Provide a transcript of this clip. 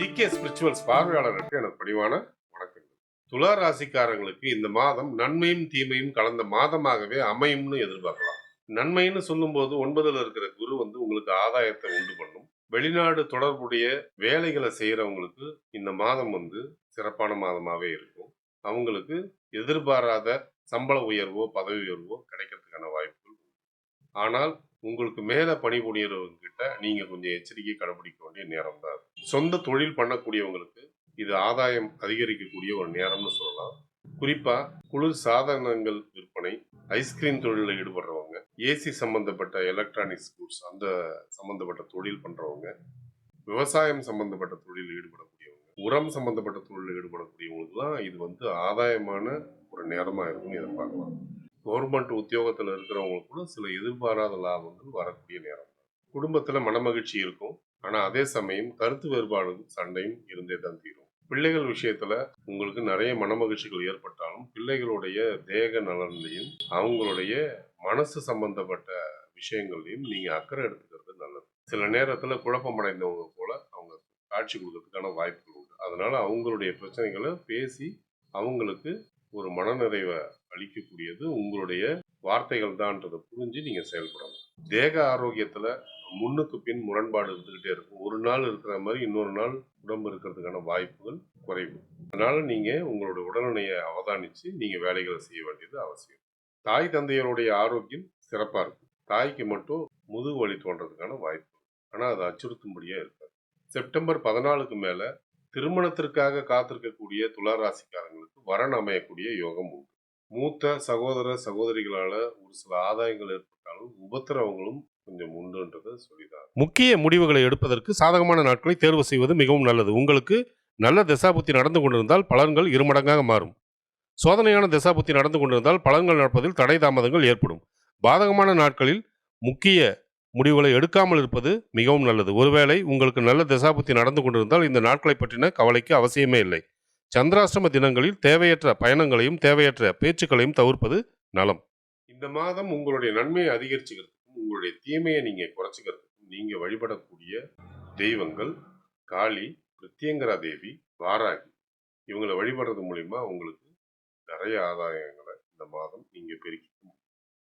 GK spirituals பார்வையாளருக்கு எனது பணிவான வணக்கங்கள். துலா ராசிக்காரங்களுக்கு இந்த மாதம் நன்மையும் தீமையும் கலந்த மாதமாகவே அமையும்னு எதிர்பார்க்கலாம். நன்மைன்னு சொல்லும்போது ஒன்பதுல இருக்கிற குரு வந்து உங்களுக்கு ஆதாயத்தை உண்டு பண்ணும். வெளிநாடு தொடர்புடைய வேலைகளை செய்யறவங்களுக்கு இந்த மாதம் வந்து சிறப்பான மாதமாகவே இருக்கும். அவங்களுக்கு எதிர்பாராத சம்பள உயர்வோ பதவி உயர்வோ கிடைக்கிறதுக்கான வாய்ப்புகள் ஆனால் உங்களுக்கு மேலே பணிபுரியறவங்க கிட்ட நீங்கள் கொஞ்சம் எச்சரிக்கை கடைபிடிக்க வேண்டிய நேரம் தான் சொந்த தொழில் பண்ணக்கூடியவங்களுக்கு இது ஆதாயம் அதிகரிக்கக்கூடிய ஒரு நேரம்னு சொல்லலாம். குறிப்பா குளிர் சாதனங்கள் விற்பனை ஐஸ்கிரீம் தொழிலில் ஈடுபடுறவங்க ஏசி சம்பந்தப்பட்ட எலக்ட்ரானிக்ஸ் கூட்ஸ் அந்த சம்பந்தப்பட்ட தொழில் பண்றவங்க விவசாயம் சம்பந்தப்பட்ட தொழிலில் ஈடுபடக்கூடியவங்க உரம் சம்பந்தப்பட்ட தொழிலில் ஈடுபடக்கூடியவங்களுக்குலாம் இது வந்து ஆதாயமான ஒரு நேரமாக இருக்கும்னு எதிர்பார்க்கலாம். கவர்மெண்ட் உத்தியோகத்தில் இருக்கிறவங்களுக்கு கூட சில எதிர்பாராத லாபங்கள் வரக்கூடிய நேரம் குடும்பத்தில் மனமகிழ்ச்சி இருக்கும். ஆனால் அதே சமயம் கருத்து வேறுபாடும் சண்டையும் இருந்தே தான் தீரும். பிள்ளைகள் விஷயத்துல உங்களுக்கு நிறைய மனமகிழ்ச்சிகள் ஏற்பட்டாலும் பிள்ளைகளுடைய தேக நலன்லையும் அவங்களுடைய மனசு சம்பந்தப்பட்ட விஷயங்கள்லையும் நீங்க அக்கறை எடுத்துக்கிறது நல்லது. சில நேரத்துல குழப்பமடைந்தவங்க போல அவங்க காட்சி கொடுக்கறதுக்கான வாய்ப்புகள் உண்டு. அதனால அவங்களுடைய பிரச்சனைகளை பேசி அவங்களுக்கு ஒரு மனநிறைவை அளிக்கக்கூடியது உங்களுடைய வார்த்தைகள் தான்ன்றதை புரிஞ்சு நீங்க செயல்படணும். தேக ஆரோக்கியத்துல முன்னுக்கு பின் முரண்பாடு இருந்துகிட்டே இருக்கும். ஒரு நாள் இருக்கிற மாதிரி இன்னொரு நாள் உடம்பு இருக்கிறதுக்கான வாய்ப்புகள் குறைவு. அதனால நீங்க உங்களோட உடல்நிலையை அவதானிச்சு நீங்க வேலைகளை செய்ய வேண்டியது அவசியம். தாய் தந்தையருடைய ஆரோக்கியம் சிறப்பா இருக்கும். தாய்க்கு மட்டும் முதுகு வலி தோன்றதுக்கான வாய்ப்பு. ஆனால் அது அச்சுறுத்தும்படியே இருக்காது. செப்டம்பர் பதினாலுக்கு மேலே திருமணத்திற்காக காத்திருக்கக்கூடிய துலா ராசிக்காரங்களுக்கு வரன் அமையக்கூடிய யோகம் உண்டு. மூத்த சகோதர சகோதரிகளால் ஒரு சில ஆதாயங்கள் ஏற்பட்டாலும் உபத்திரவங்களும் கொஞ்சம் உண்டுன்றதை சொல்லிதான். முக்கிய முடிவுகளை எடுப்பதற்கு சாதகமான நாட்களை தேர்வு செய்வது மிகவும் நல்லது. உங்களுக்கு நல்ல தசாபுத்தி நடந்து கொண்டிருந்தால் பலன்கள் இருமடங்காக மாறும். சோதனையான தசாபுத்தி நடந்து கொண்டிருந்தால் பலன்கள் நடப்பதில் தடை தாமதங்கள் ஏற்படும். பாதகமான நாட்களில் முக்கிய முடிவுகளை எடுக்காமல் இருப்பது மிகவும் நல்லது. ஒருவேளை உங்களுக்கு நல்ல தசாபுத்தி நடந்து கொண்டிருந்தால் இந்த நாட்களை பற்றின கவலைக்கு அவசியமே இல்லை. சந்திராஷ்டம தினங்களில் தேவையற்ற பயணங்களையும் தேவையற்ற பேச்சுக்களையும் தவிர்ப்பது நலம். இந்த மாதம் உங்களுடைய நன்மையை அதிகரிச்சுக்கிறது உங்களுடைய தீமையை நீங்க குறைச்சிக்கிறதுக்கும் நீங்க வழிபடக்கூடிய தெய்வங்கள் காளி பிரத்யங்கரா தேவி வாராகி இவங்களை வழிபடுறது மூலிமா உங்களுக்கு நிறைய ஆதாயங்களை இந்த மாதம் நீங்கள் பெருக்கிக்க முடியும்.